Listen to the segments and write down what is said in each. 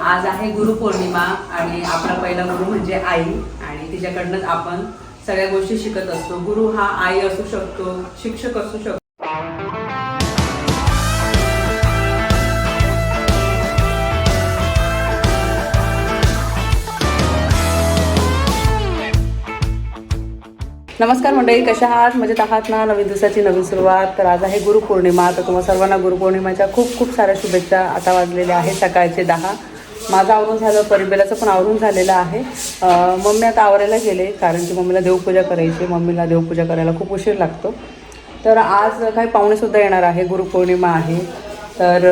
आज आहे गुरुपौर्णिमा आणि आपला पहिला गुरु म्हणजे आई. आणि तिच्याकडनंच आपण सगळ्या गोष्टी शिकत असतो. गुरु हा आई असू शकतो शिक्षक असू शकतो. नमस्कार मंडळी कशा आहात? मजेत आहात ना? नवीन दिवसाची नवीन सुरुवात. तर आज आहे गुरुपौर्णिमा. तर तुम्हाला सर्वांना गुरुपौर्णिमेच्या खूप खूप साऱ्या शुभेच्छा आता वाजलेल्या आहेत सकाळचे दहा. माझं आवरून झालं परिबेलाचं पण आवरून झालेलं आहे. मम्मी आता आवरायला गेले कारण की मम्मीला देवपूजा करायची मम्मीला देवपूजा करायला खूप उशीर लागतो. तर आज काही पाहुणेसुद्धा येणार आहे. गुरुपौर्णिमा आहे. तर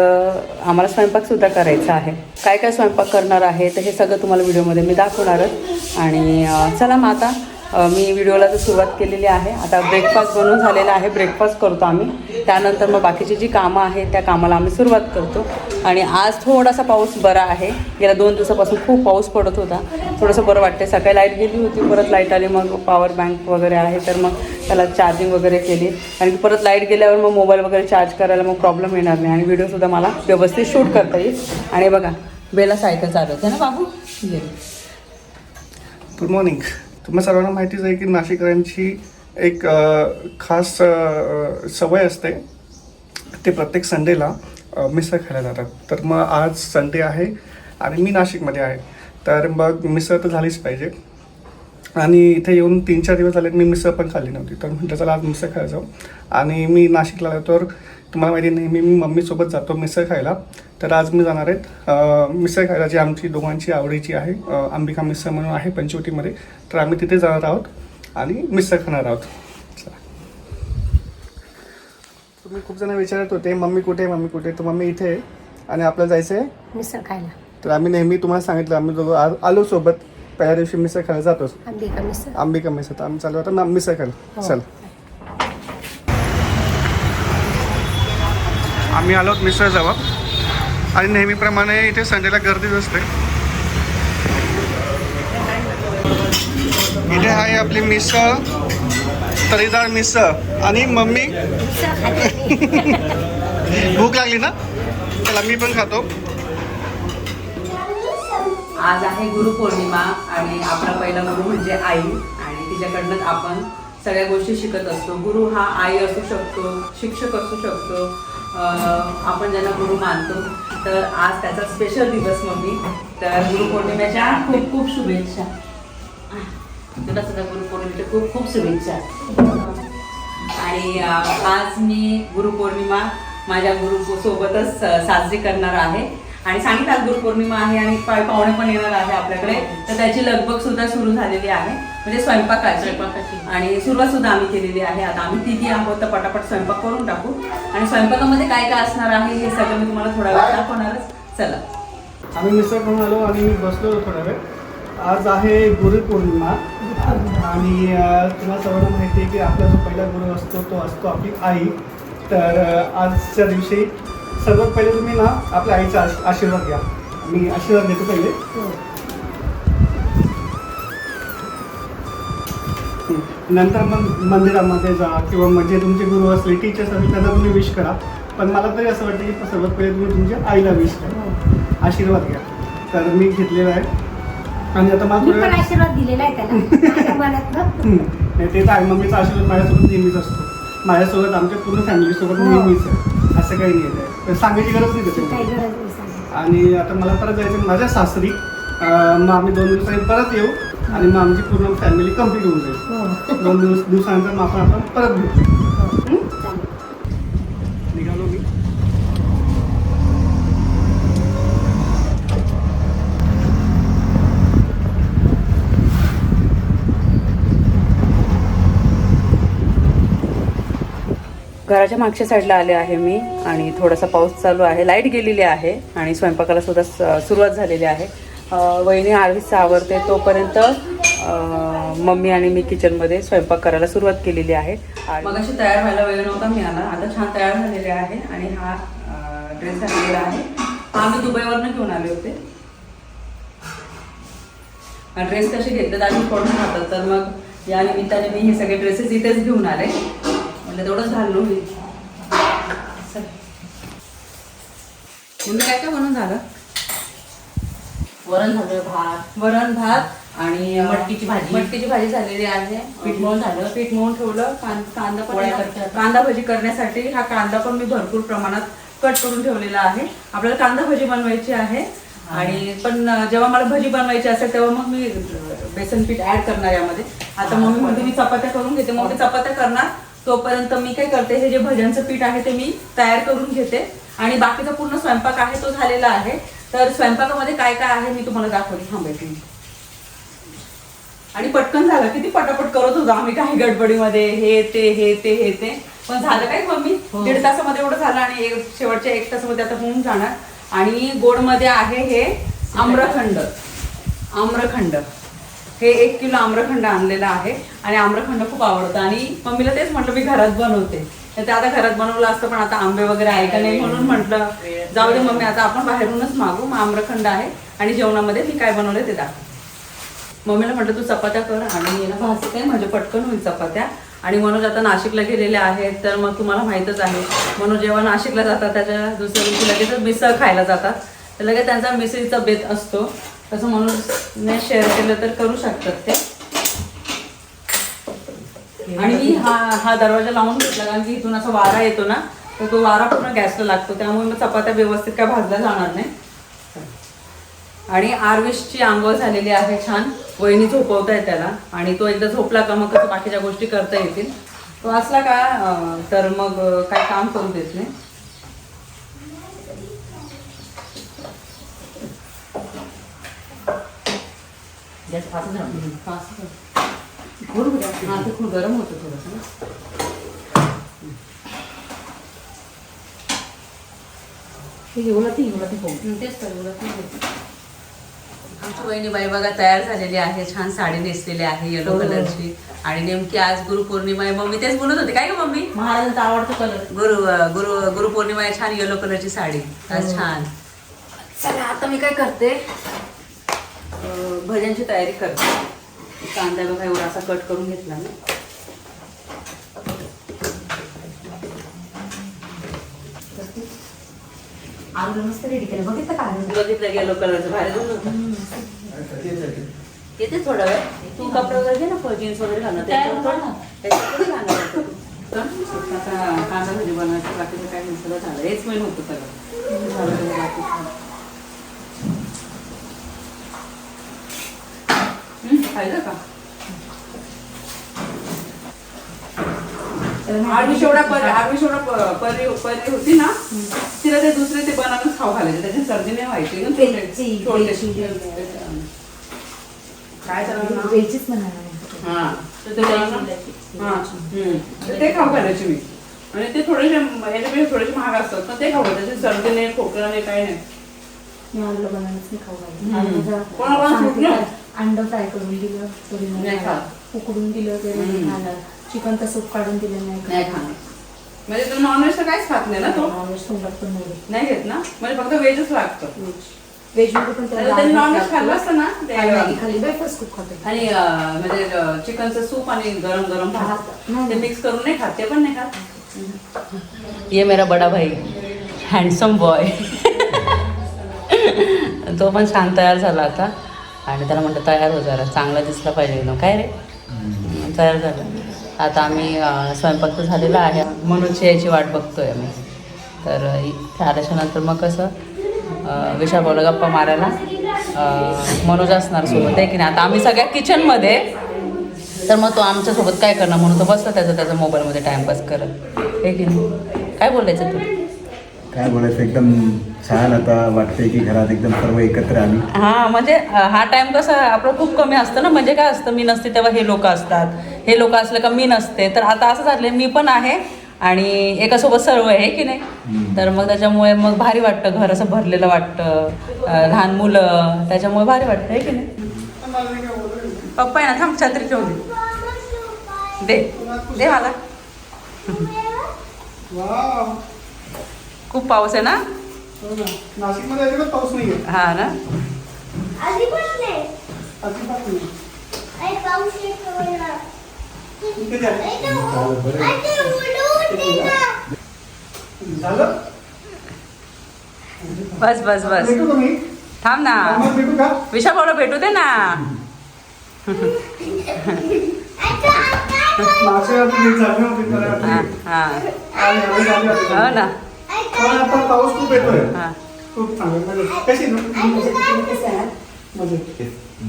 आम्हाला स्वयंपाकसुद्धा करायचा आहे. काय काय स्वयंपाक करणार आहे? तर हे सगळं तुम्हाला व्हिडिओमध्ये मी दाखवणारच आणि चला मग आता मी व्हिडिओला तर सुरुवात केलेली आहे. आता ब्रेकफास्ट बनवून झालेला आहे. ब्रेकफास्ट करतो आम्ही. त्यानंतर मग बाकीची जी कामं आहेत त्या कामाला आम्ही सुरुवात करतो. आणि आज थोडासा पाऊस बरा आहे. गेल्या दोन दिवसापासून खूप पाऊस पडत होता. थोडंसं बरं वाटते सकाळी लाइट गेली होती. परत लाइट आली. मग पॉवर बँक वगैरे आहे. तर मग त्याला चार्जिंग वगैरे केली. आणि परत लाइट गेल्यावर मग मोबाईल वगैरे चार्ज करायला मग प्रॉब्लेम येणार नाही. आणि व्हिडिओसुद्धा मला व्यवस्थित शूट करता येईल. आणि बघा बेला सायकल चालवते ना बाबू? ये. गुड मॉर्निंग तुम्हा सर्वांना माहितीच आहे की नाशिकरांची एक खास सवय असते. ते प्रत्येक संडेला मिसळ खायला जातात. तर मग आज संडे आहे आणि मी नाशिकमध्ये आहे. तर मग मिसळ तर झालीच पाहिजे. आणि इथे येऊन तीन चार दिवस झाले मी मिसळ पण खाल्ली नव्हती. तर म्हटलं चला आज मिसळ खायला जाऊ. आणि मी नाशिकला आलो तर तुम्हाला माहिती नेहमी मी मम्मीसोबत जातो मिसळ खायला. तर आज मी जाणार आहेत मिसळ खायला जी आमची दोघांची आवडीची आहे अंबिका मिसळ म्हणून आहे पंचवटीमध्ये. तर आम्ही तिथे जाणार आहोत आणि मिसळ खाणार आहोत. तुम्ही खूप जण विचारत होते मम्मी कुठे आहे मम्मी कुठे? तर मम्मी इथे आहे आणि आपल्याला जायचं आहे मिसळ खायला. तर आम्ही नेहमी तुम्हाला सांगितलं आम्ही दोघं आलो सोबत पहिल्या दिवशी मिसळ खायला जातोच. अंबिका मिसळ. अंबिका मिसळ तर आम्ही चालू आता मिसळ खायला. हो. चल. आम्ही आलोत मिसळ जवळ आणि नेहमीप्रमाणे इथे संडेला गर्दीच असते. इथे आहे आपली मिसळ तरीदार मिसळ आणि मम्मी. भूक लागली ना? चला मी पण खातो. आज आहे गुरुपौर्णिमा आणि आपला पहिला गुरु म्हणजे आई. आणि तिच्याकडनंच आपण सगळ्या गोष्टी शिकत असतो. गुरु हा आई असू शकतो शिक्षक असू शकतो आपण ज्यांना गुरु मानतो तर आज त्याचा स्पेशल दिवस मम्मी. तर गुरुपौर्णिमेच्या खूप खूप शुभेच्छा. तुला सुद्धा गुरुपौर्णिमेच्या खूप खूप शुभेच्छा. आणि आज मी गुरुपौर्णिमा माझ्या गुरु सोबतच साजरी करणार आहे. आणि सांगितलं गुरुपौर्णिमा आहे आणि पा- पाहुणे पण येणार आहे आपल्याकडे. तर त्याची लगबग सुद्धा सुरू झालेली आहे. म्हणजे स्वयंपाकाची. स्वयंपाकाची. आणि सुरुवात सुद्धा आम्ही केलेली आहे. आता आम्ही तिघी आहोत तर पटापट स्वयंपाक करून टाकू. आणि स्वयंपाकामध्ये काय काय असणार आहे हे सगळं मी तुम्हाला थोडा वेळ दाखवणारच. चला. आम्ही मिसळ खाऊन आलो आणि बसलो थोडा वेळ. आज आहे गुरुपौर्णिमा आणि तुम्हाला सर्वांना माहिती आहे की आपला जो पहिला गुरु असतो तो असतो आपली आई. तर आजच्या दिवशी सर्वात पहिले तुम्ही ना आपल्या आईचा आश- आशीर्वाद घ्या. मी आशीर्वाद घेतो पहिले. नंतर मग मंदिरामध्ये जा किंवा म्हणजे तुमचे गुरु असले टीचर्स असले त्यांना तुम्ही विश करा. पण मला तरी असं वाटतं की सर्वात पहिले तुम्ही तुमच्या आईला विश करा. आशीर्वाद घ्या. तर मी घेतलेला आहे. आणि आता मी पण मला आशीर्वाद दिलेला आहे त्याला. मनातनं. ते तर मम्मीचा आशीर्वाद माझ्यासोबत नेहमीच असतो. माझ्यासोबत आमच्या पूर्ण फॅमिलीसोबत हो. नेहमीच आहे. असं काही नाही आहे. तर सांगायची गरज नाही नाही सांगायची. आणि आता मला परत जायचं माझ्या सासरी मग आम्ही दोन दिवसांनी परत येऊ. आणि मग आमची पूर्ण फॅमिली कंप्लीट होऊन जाईल हो. दोन दिवस दिवसानंतर मग आपण आपण परत भेटू हो. चालेल. निघालो मी घराच्या मागच्या साईडला आले आहे मी आणि थोडासा पाऊस चालू आहे लाइट गेलेली आहे आणि स्वयंपाकाला सुद्धा सुरुवात झालेली आहे वहिनी आरवीचं आवरते तोपर्यंत मम्मी आणि मी किचनमध्ये स्वयंपाक करायला सुरुवात केलेली आहे. मग अशी तयार व्हायला वेळ नव्हता मिळाला. आता छान तयार झालेले आहे आणि हा ड्रेस आणलेला आहे. हा मी दुबईवरनं घेऊन आले होते. ड्रेस कसे घेतले तर पडून राहतात तर मग या निमित्ताने मी हे सगळे ड्रेसेस इथेच घेऊन आले. म्हणजे तेवढंच घाललो मी. काय काय म्हणून झालं? वरण झालं भात. वरण भात आणि मटकीची भाजी. मटकीची भाजी झालेली आहे. पीठ मळून झालं. पीठ मळून ठेवलं. कां- कांदा पण पोळ्या करते. कांदा भजी करण्यासाठी हा कांदा पण मी भरपूर प्रमाणात कट करून ठेवलेला आहे. आपल्याला कांदा भजी बनवायची आहे. आणि पण अं, जेव्हा मला भजी बनवायची असेल तेव्हा मग मी अं, बेसन पीठ ऍड करणार यामध्ये. आता मम्मी म्हणते मी चपात्या करून घेते. मग मी चपात्या करणार. तोपर्यंत मी काय करते हे जे भज्यांचं पीठ आहे ते मी तयार करून घेते. आणि बाकीचा पूर्ण स्वयंपाक आहे तो झालेला आहे. तर स्वयंपाकामध्ये काय काय आहे मी तुम्हाला दाखवते. थांबायची आणि पटकन झालं किती पटापट करत होतो आम्ही काही गडबडीमध्ये. हे ते हे ते हे ते. पण झालं काय मम्मी? दीड तासामध्ये एवढं झालं आणि एक- शेवटच्या एक तासामध्ये आता होऊन जाणार. आणि गोडमध्ये आहे हे आम्रखंड. आम्रखंड. हे एक किलो आम्रखंड आणलेलं आहे आणि आम्रखंड खूप आवडतं. आणि मम्मीला तेच म्हटलं मी घरात बनवते. ते आता घरात बनवलं असतं पण आता आंबे वगैरे आहे का नाही म्हणून म्हटलं जाऊ दे मम्मी आता आपण बाहेरूनच मागू मग आम्रखंड आहे आणि जेवणामध्ये मी काय बनवलं ते दाखव. मम्मीला म्हटलं तू चपात्या कर आणि याला भासत आहे म्हणजे पटकन होईल चपात्या. आणि मनोज आता नाशिकला गेलेले आहेत तर मग तुम्हाला माहीतच आहे मनोज जेव्हा नाशिकला जातात त्याच्या दुसऱ्या दिवशी लगेचच मिसळ खायला जातात. तर लगेच त्यांचा मिसळीचा बेत असतो. तसं मनोजने शेअर केलं तर करू शकतात ते. आणि मी हा हा दरवाजा लावून घेतला कारण की इथून असा वारा येतो ना तर तो वारा पूर्ण गॅसला लागतो त्यामुळे मग चपात्या व्यवस्थित काय भाजल्या जाणार नाही. आणि आरविशची आंघोळ झालेली आहे छान वहिनी झोपवत आहे त्याला आणि तो एकदा झोपला का मग कसं बाकीच्या गोष्टी करता येतील. तो असला का तर मग काय काम करू देत नाही. हा ते खूप गरम होतं थोडंसं पाहू तेच तर ते. आमची बघा तयार झालेली आहे छान साडी नेसलेली आहे येलो हो. कलरची आणि नेमकी आज गुरुपौर्णिमा आहे. मम्मी तेच बोलत होते काय ग मम्मी? महाराजांचा आवडता कलर गुरु गुरु गुरुपौर्णिमा आहे छान येलो कलरची साडी. आज हो. छान. चला आता मी काय करते? अं, भज्यांची तयारी करते. कांदा बघा एवढा असा कट करून घेतला मी आलू मस्त रेडी केलं. बघितलं का आलू? बघितलं येलो कलरचं भारी होतं. येते थोडा वेळ. तू कपडे वगैरे घे ना जीन्स वगैरे घालणार कांदा भाजी बनवायची बाकीचं काय सगळं झालं. हेच मेन होतं सगळं. झालं सगळं का? आरवी शेवडा पर आरवी शेवडा प- परी परी होती ना तिला ते दुसरे ते बनानच खाऊ घालायचे. त्याची सर्दी नाही व्हायची ना. काय म्हणाला हा. तर ते खाऊ घालायचे मी. आणि ते थोडेसे याच्यापेक्षा थोडेसे महाग असतात पण ते खाऊ घालायचे. सर्दी नाही खोकला नाही काही नाही. कोणाला सुटलं? अंड फ्राय करून दिलं तरी नाही. खात. उकडून दिलं तरी नाही हम्म. खाणार चिकनचा सूप काढून दिलं नाही नाही खाणार म्हणजे तुम्ही नॉनव्हेज तर काहीच खात नाही ना तो? नॉनव्हेज तोंडात पण नाही. घेत. नाही घेत ना? म्हणजे फक्त व्हेजच लागतं. व्हेजमध्ये पण त्याला त्यांनी नॉनव्हेज खाल्लं असतं ना? ते- आणि खाली ब्रेकफास्ट खूप खातो. आणि अं, म्हणजे अं, चिकनचं सूप आणि गरम गरम भात. भात. ते. मिक्स करून नाही खात. ते पण नाही खात. ये मेरा बडा भाई. हँडसम बॉय तो पण छान तयार झाला आता. आणि त्याला म्हटलं तयार हो जरा चांगला दिसला पाहिजे एकदम काय रे? तयार झालं. आता आम्ही स्वयंपाक तर झालेला आहे. मनोजची याची वाट बघतोय आम्ही. तर अं, इथे आल्याच्यानंतर मग कसं बोला गप्पा मारायला मनोज असणार सोबत आहे की नाही? आता आम्ही सगळ्या किचनमध्ये तर मग तो आमच्यासोबत काय करणार? म्हणून तो बसला त्याचा त्याचा मोबाईलमध्ये टाइमपास करत. हे की नाही? काय बोलायचं तू काय बोलायचं एकदम छान आता वाटतंय की घरात एकदम सर्व एकत्र आली हां म्हणजे हा टाइम कसा आपलं खूप कमी असतं ना? म्हणजे काय असतं मी नसते तेव्हा हे लोक असतात. हे लोक असलं का मी नसते. तर आता असं झालं मी पण आहे आणि एकासोबत सर्व आहे की नाही? तर मग त्याच्यामुळे मग भारी वाटतं घर असं भरलेलं वाटतं. अं, लहान मुलं त्याच्यामुळे भारी वाटतं आहे की नाही? पप्पा आहे ना थांब छत्री ठेवू दे. दे. दे मला. वाव खूप पाऊस आहे ना? हो ना. नाशिकमध्ये अजिबात पाऊस नाही हा ना? नाही. अजिबात नाही. पाऊस. झालं? बस बस बस. थांब ना. विशा भाऊला भेटू दे ना. हा हा. हो ना. पण आता पाऊस खूप येतोय. हा. खूप चांगलं कशी ना? मजेत.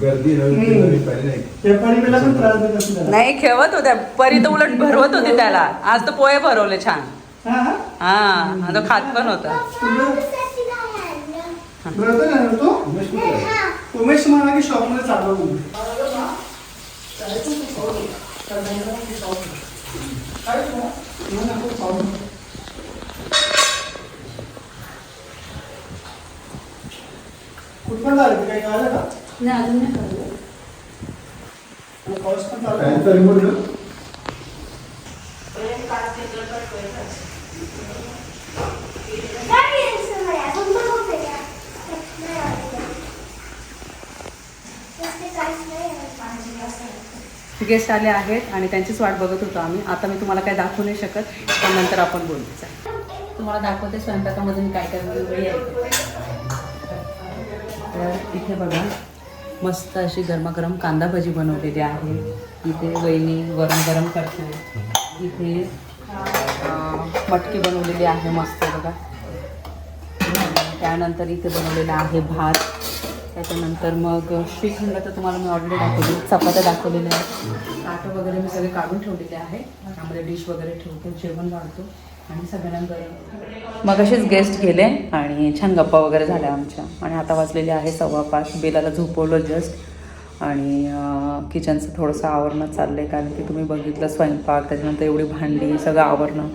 गर्दी नाही. त्या परिमेला पण त्रास देत असेल त्याला. नाही खेळवत होत्या. परी तर उलट भरवत होती त्याला. आज तर पोहे भरवले छान. हा हा. हा आणि तो खात पण होता. ब्रदर आहे ना तो उमेश म्हणाला की शॉपमध्ये चाललो म्हणून आले ते काही कळालं का? नाही अजून नाही कळलं. आणि पाऊस पण चालू आहे. फॅनचा रिमोट ना गेस्ट आले आहेत आणि त्यांचीच वाट बघत होतो आम्ही. आता मी तुम्हाला काय दाखवू नाही शकत पण नंतर आपण बोलू. तुम्हाला दाखवते स्वयंपाकामधून काय काय वेगवेगळी आहे. तर इथे बघा मस्त अशी गरमागरम कांदा भजी बनवलेली आहे. इथे वहिनी गरम गरम करते इथे मटकी बनवलेली आहे मस्त बघा. त्यानंतर इथे बनवलेला आहे भात. त्याच्यानंतर मग श्रीखंड तर तुम्हाला मी ऑलरेडी दाखवली चपात्या दाखवलेल्या आहेत. ताटं वगैरे मी सगळे काढून ठेवलेले आहे. त्यामध्ये डिश वगैरे ठेवतो जेवण वाढतो. आणि सगळ्यांना मग असेच गेस्ट गेले आणि छान गप्पा वगैरे झाल्या आमच्या. आणि आता वाजलेले आहे सव्वा पाच. बेलाला झोपवलं जस्ट आणि किचनचं थोडंसं आवरणं चाललं आहे कारण की तुम्ही बघितलं स्वयंपाक त्याच्यानंतर एवढी भांडी सगळं आवरणं.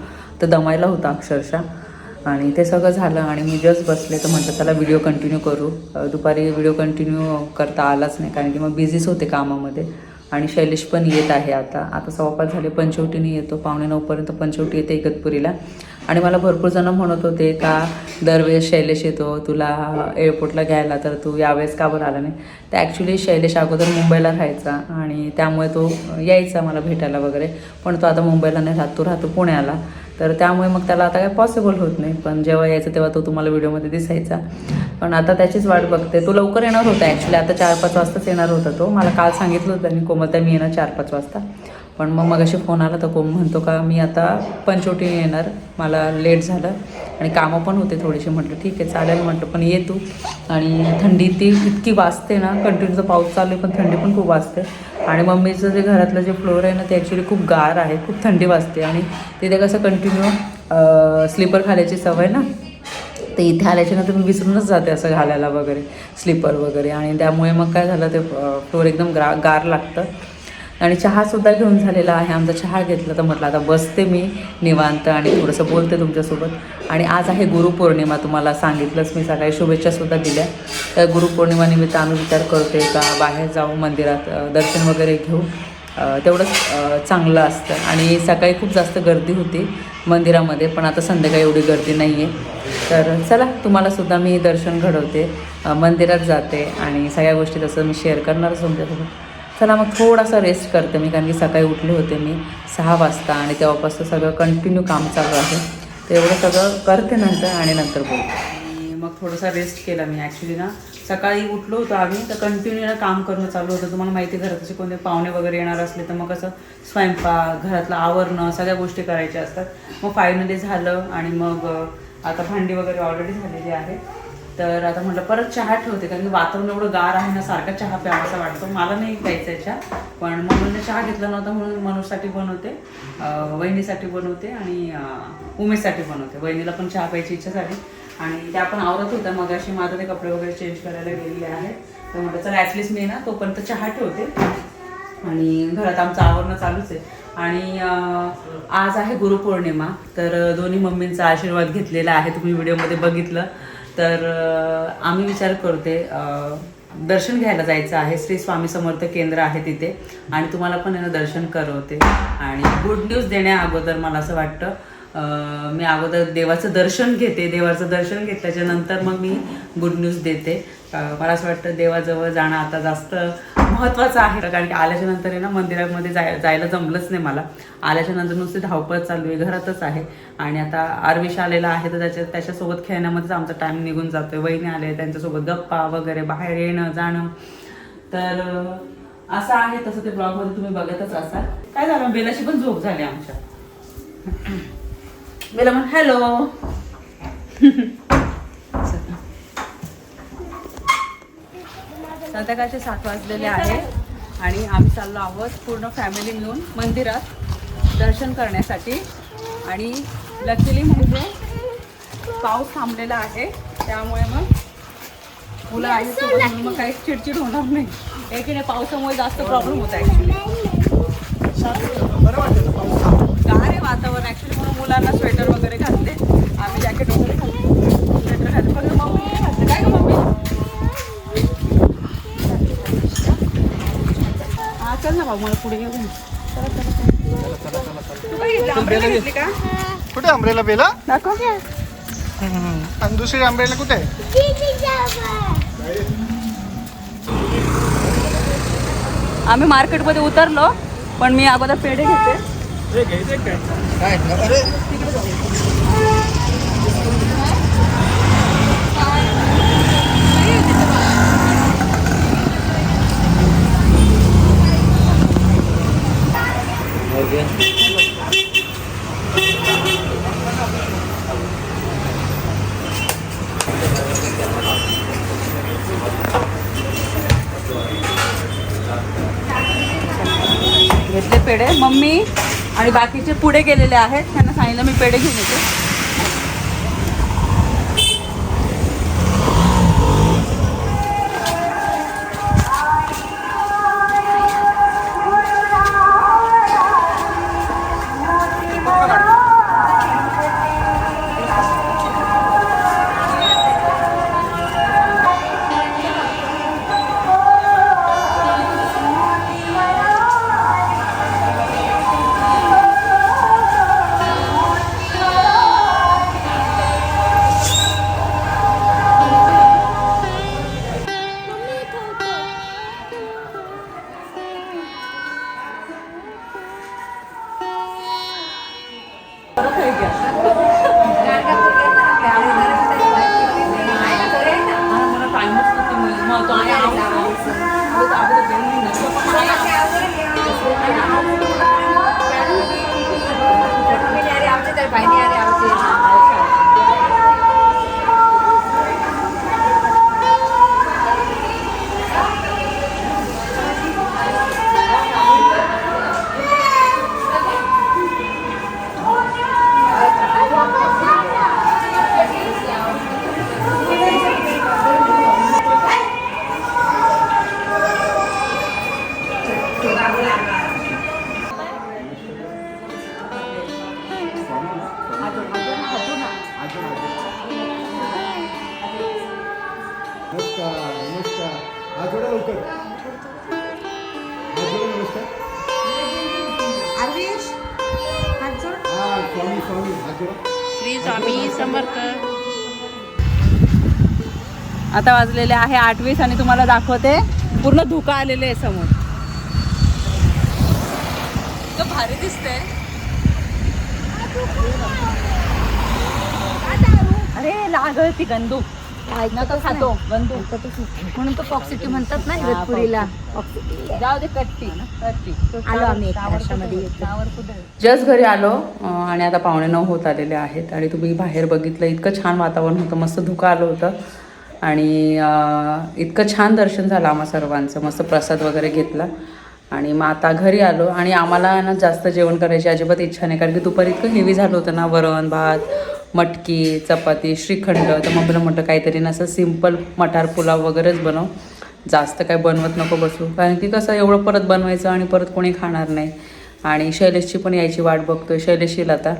तर दमायला होतं अक्षरशः. आणि ते सगळं झालं आणि मी जस्ट बसले तर म्हटलं चला व्हिडिओ कंटिन्यू करू. दुपारी व्हिडिओ कंटिन्यू करता आलाच नाही कारण की मग बिझीच होते कामामध्ये. आणि शैलेश पण येत आहे आता. आता सव्वापाच झाले पंचवटीने येतो पावणे नऊपर्यंत पंचवटी येते इगतपुरीला. आणि मला भरपूर जण म्हणत होते का दरवेळेस शैलेश येतो तुला एअरपोर्टला घ्यायला तर तू यावेळेस का बरं आला नाही? तर ॲक्च्युली शैलेश अगोदर मुंबईला राहायचा आणि त्यामुळे तो यायचा मला भेटायला वगैरे पण तो आता मुंबईला नाही राहत राहतो पुण्याला. तर त्यामुळे मग त्याला आता काय पॉसिबल होत नाही. पण जेव्हा यायचं तेव्हा तो तुम्हाला व्हिडिओमध्ये दिसायचा. पण आता त्याचीच वाट बघते. तो लवकर येणार होता. ॲक्च्युली आता चार पाच वाजताच येणार होता तो. मला काल सांगितलं होतं त्यांनी कोमलता मी येणार चार पाच वाजता. पण मग मगाशी फोन आला तर कोम म्हणतो का मी आता पंचवटीने येणार. मला लेट झालं. आणि कामं पण होते थोडीशी. म्हटलं ठीक आहे चालेल. म्हटलं पण ये तू. आणि थंडी ती इतकी वाजते ना. कंटिन्यूचं पाऊस चालू आहे पण थंडी पण खूप वाजते. आणि मम्मीचं जे घरातलं जे फ्लोअर आहे ना ते ॲक्च्युली खूप गार आहे खूप थंडी वाजते. आणि तिथे कसं कंटिन्यू स्लीपर घालायची सवय ना ते इथे आल्याच्यानंतर मी विसरूनच जाते असं घालायला वगैरे स्लीपर वगैरे. आणि त्यामुळे मग काय झालं ते फ्लोअर एकदम ग्रा गार लागतं. आणि चहासुद्धा घेऊन झालेला आहे. आमचा चहा घेतला तर म्हटलं आता बसते मी निवांत आणि थोडंसं बोलते तुमच्यासोबत. आणि आज आहे गुरुपौर्णिमा तुम्हाला सांगितलंच मी सकाळी शुभेच्छासुद्धा दिल्या. तर गुरुपौर्णिमानिमित्त आम्ही विचार करते का बाहेर जाऊ मंदिरात दर्शन वगैरे घेऊ. तेवढंच चांगलं असतं. आणि सकाळी खूप जास्त गर्दी होती मंदिरामध्ये पण आता संध्याकाळी एवढी गर्दी नाही आहे तर चला तुम्हालासुद्धा मी दर्शन घडवते. मंदिरात जाते आणि सगळ्या गोष्टी तसं मी शेअर करणारच तुमच्यासोबत. चला मग थोडासा रेस्ट करते मी कारण की सकाळी उठले होते मी सहा वाजता आणि तेव्हापासून सगळं कंटिन्यू काम चालू आहे. तेवढं एवढं सगळं करते नंतर आणि नंतर बोलते. आणि मग थोडासा रेस्ट केला मी ॲक्च्युली ना. सकाळी उठलो होतो आम्ही तर कंटिन्यू ना काम करणं चालू होतं. तुम्हाला माहिती घरात असे कोणते पाहुणे वगैरे येणार असले तर मग कसं स्वयंपाक घरातलं आवरणं सगळ्या गोष्टी करायच्या असतात. मग फायनली झालं आणि मग आता भांडी वगैरे ऑलरेडी झालेली आहे तर आता म्हटलं परत चहा ठेवते कारण वातावरण एवढं गार आहे ना सारखा चहा प्यावासा वाटतो. मला नाही प्यायचा आहे चहा पण म्हणून चहा घेतला नव्हता म्हणून मनोजसाठी बनवते वहिनीसाठी बनवते आणि उमेशसाठी बनवते. वहिनीला पण चहा प्यायची इच्छा झाली. आणि त्या पण आवरत होत्या मग अशी माझं ते कपडे वगैरे चेंज करायला गेलेले आहेत. तर म्हटलं चला ॲटलिस्ट मी ना तोपर्यंत चहा ठेवते. आणि घरात आमचं आवरणं चालूच आहे. आणि आज आहे गुरुपौर्णिमा तर दोन्ही मम्मींचा आशीर्वाद घेतलेला आहे. तुम्ही व्हिडिओमध्ये बघितलं. तर आम्ही विचार करते दर्शन घ्यायला जायचं आहे. श्री स्वामी समर्थ केंद्र आहे तिथे. आणि तुम्हाला पण यानं दर्शन करवते. आणि गुड न्यूज देण्या अगोदर मला असं वाटतं मी अगोदर देवाचं दर्शन घेते. देवाचं दर्शन घेतल्याच्या नंतर मग मी गुड न्यूज देते. मला असं वाटतं देवाजवळ जाणं आता जास्त महत्त्वाचं आहे. कारण की आल्याच्यानंतर आहे ना मंदिरामध्ये जाय जायला जमलंच नाही मला. आल्याच्यानंतर नुसती धावपळ चालू आहे घरातच आहे. आणि आता आरविश आलेला आहे तर त्याच्या त्याच्यासोबत खेळण्यामध्येच आमचा टाईम निघून जातोय. वहिनी आले त्यांच्यासोबत गप्पा वगैरे बाहेर येणं जाणं. तर असं आहे तसं ते ब्लॉगमध्ये तुम्ही बघतच असाल. काय झालं? बेलाशी पण झोप झाली आमच्या. बेला म्हण हॅलो. संध्याकाळचे सात वाजलेले आहे. आणि आम्ही चाललो आहोत पूर्ण फॅमिली मिळून मंदिरात दर्शन करण्यासाठी. आणि लकीली म्हणजे पाऊस थांबलेला आहे. त्यामुळे मग मुलं सोबत म्हणून मग काही चिडचिड होणार नाही. एकीने पावसामुळे जास्त प्रॉब्लेम होता ॲक्च्युली गार आहे वातावरण. ॲक्च्युली म्हणून मुलांना स्वेटर वगैरे घातले. आम्ही जॅकेट वगैरे घातले स्वेटर घातले फक्त मम्मी नाही घातले काय गं मम्मी हा चल ना भाऊ मला पुढे घेऊन चला चला चला तू काय घेतलं आंब्रेला घेतली का कुठे आंब्रेला बेला? दाखव. आणि दुसरी आंब्रेला कुठे आहे? आम्ही मार्केटमध्ये उतरलो पण मी अगोदर पेढे घेते. घेतले पेढे. मम्मी आणि बाकीचे पुढे गेलेले आहेत. त्यांना सांगितलं मी पेढे घेऊन येते. आता वाजलेले आहे आठवीस आणि तुम्हाला दाखवते. पूर्ण धुका आलेले आहे समोर. तो भारी दिसते अरे लागल ती गंदू. खातो गंदू. म्हणून तो पॉक्सिटी म्हणतात ना इगतपुरीला जाऊ दे कट्टी कट्टी आलो आम्ही एका वर्षामध्ये जस्ट घरी आलो आणि आता पावणे नऊ होत आलेले आहेत. आणि तुम्ही बाहेर बघितलं इतकं छान वातावरण होतं मस्त धुकं आलं होतं. आणि इतकं छान दर्शन झालं आम्हा सर्वांचं. मस्त प्रसाद वगैरे घेतला. आणि मग आता घरी आलो आणि आम्हाला ना जास्त जेवण करायची अजिबात इच्छा नाही. कारण की दुपारी इतकं हेवी झालं होतं ना वरण भात मटकी चपाती श्रीखंड. तर मम्मीला म्हटलं काहीतरी ना असं सिंपल मटार पुलाव वगैरेच बनव. जास्त काय बनवत नको बसू. कारण की कसं एवढं परत बनवायचं आणि परत कोणी खाणार नाही. आणि शैलेशची पण यायची वाट बघतो आहे येईल आता.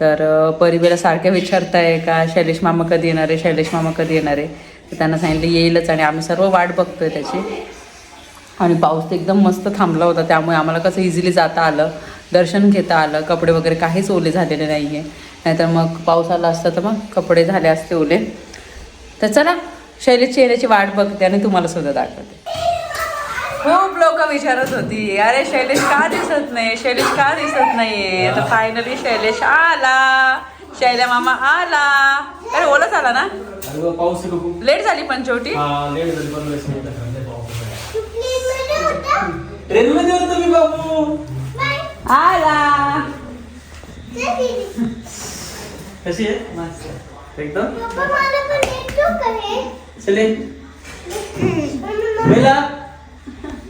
तर अं, परिवेला सारख्या विचारताय का? शैलेश मामा कधी येणार आहे? शैलेश मामा कधी येणार आहे? तर त्यांना सांगितलं येईलच. आणि आम्ही सर्व वाट बघतोय त्याची. आणि पाऊस एकदम मस्त थांबला होता त्यामुळे आम्हाला कसं इझिली जाता आलं. दर्शन घेता आलं कपडे वगैरे काहीच ओले झालेले नाही आहे नाहीतर मग पाऊस आला असता तर मग कपडे झाले असते ओले. तर चला शैली चेहऱ्याची वाट बघते आणि तुम्हाला सुद्धा दाखवते. खूप लोक विचारत होती अरे शैलेश का दिसत नाही शैलेश का दिसत नाहीये? आता फायनली शैलेश आला. शैल्या मामा आला. अरे ओलाच आला ना? पाऊस खूप लेट झाली पण शेवटी? हा लेट झाली पंधरा मिनिटं ट्रेन मध्ये होतो मी बाबू. आला. कशी आहे? मस्त. एकदम? चले मेला.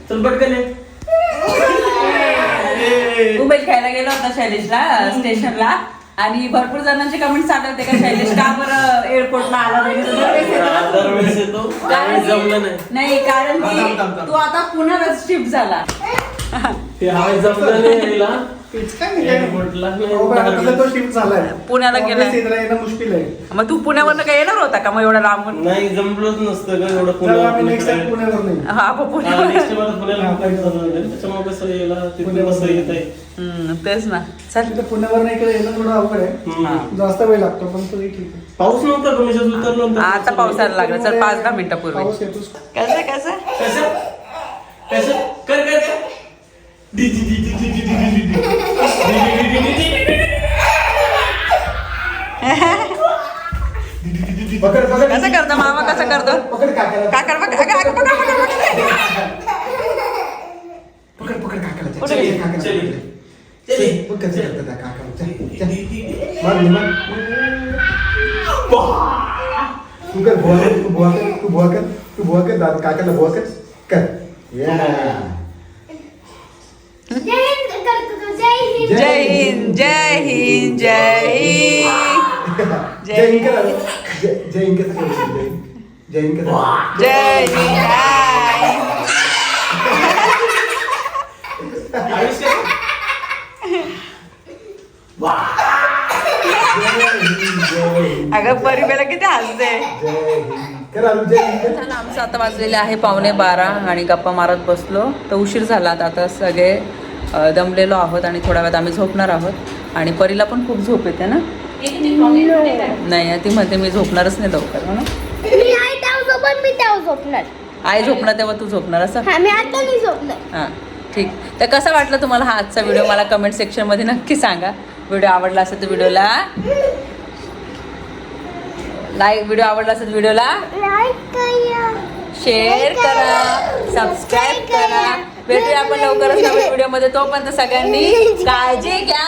चल पटकन ये. मुंबईत खायला गेलो होता शैलेशला स्टेशनला. आणि भरपूर जणांचे कमेंट आले होते का शैलेश? का बरं एअरपोर्टला आला नाही? तर दरवेळेस येतो ना तू. दरवेळेस येतो. त्यावेळेस जमलं नाही. नाही कारण की तू आता पुण्याला शिफ्ट झाला. ते जमलं नाही यायला. It's काय नाही, काय नाही. एअरपोर्टला अहो, पण आता तो शिफ्ट झालाय. पुण्याला तो गेलाय. office येणं येणं मुश्किल आहे. मग तू पुण्यावरनं काय येणार होता का मग एवढा लांबून? नाही जमलंच नसतं का एवढं जर आम्ही नेक्स्ट टाइम पुण्याला पुण्यावर नाही. हा प- पुण्यावर नेक्स्ट टाइम पुण्याला मुक्कामी जाणार आहे. त्याच्यामुळे कसं यायला तिथे कसं येत आहे? हम्म, तेच ना. चल तिथं पुण्यावर नाही केलं येणं थोडं अवघड आहे. हम्म. जास्त वेळ लागतो पण तरी ठीक आहे. पाऊस नव्हता उतरलो नंतर आता पावसाला लागला. चल पाच दहा मिनिटापूर्वी पाऊस येतोच. कसं कसं? कसं? कसं? कर कर कर. कसं करतो मामा कसं करतो काकड पकड पकड पकड पकड पकड काकाला बुवा कर कर जय जय जय कसं करशील जय कसं जय अगं परिबेला किती हसते. आमचं आता वाजलेले आहे पावणे बारा आणि गप्पा मारत बसलो. तर उशीर झाला आता सगळे दमलेलो आहोत आणि थोड्या वेळात आम्ही झोपणार आहोत. आणि परीला पण खूप झोप येते ना? नाही ती म्हणते मी झोपणारच नाही लवकर म्हणून. मी तेव्हा तेव्हा झोपणार. आई झोपणार तेव्हा तू झोपणार असं? हा मी आता नाही झोपणार. हां ठीक. तर कसा वाटला तुम्हाला हा आजचा व्हिडिओ? मला कमेंट सेक्शनमध्ये नक्की सांगा. व्हिडिओ आवडला असेल तर व्हिडिओला लाईक व्हिडिओ आवडला असेल तर व्हिडिओला शेअर करा. सबस्क्राईब करा. भेटूया आपण लवकरच नवीन व्हिडिओमध्ये तोपर्यंत सगळ्यांनी काळजी घ्या.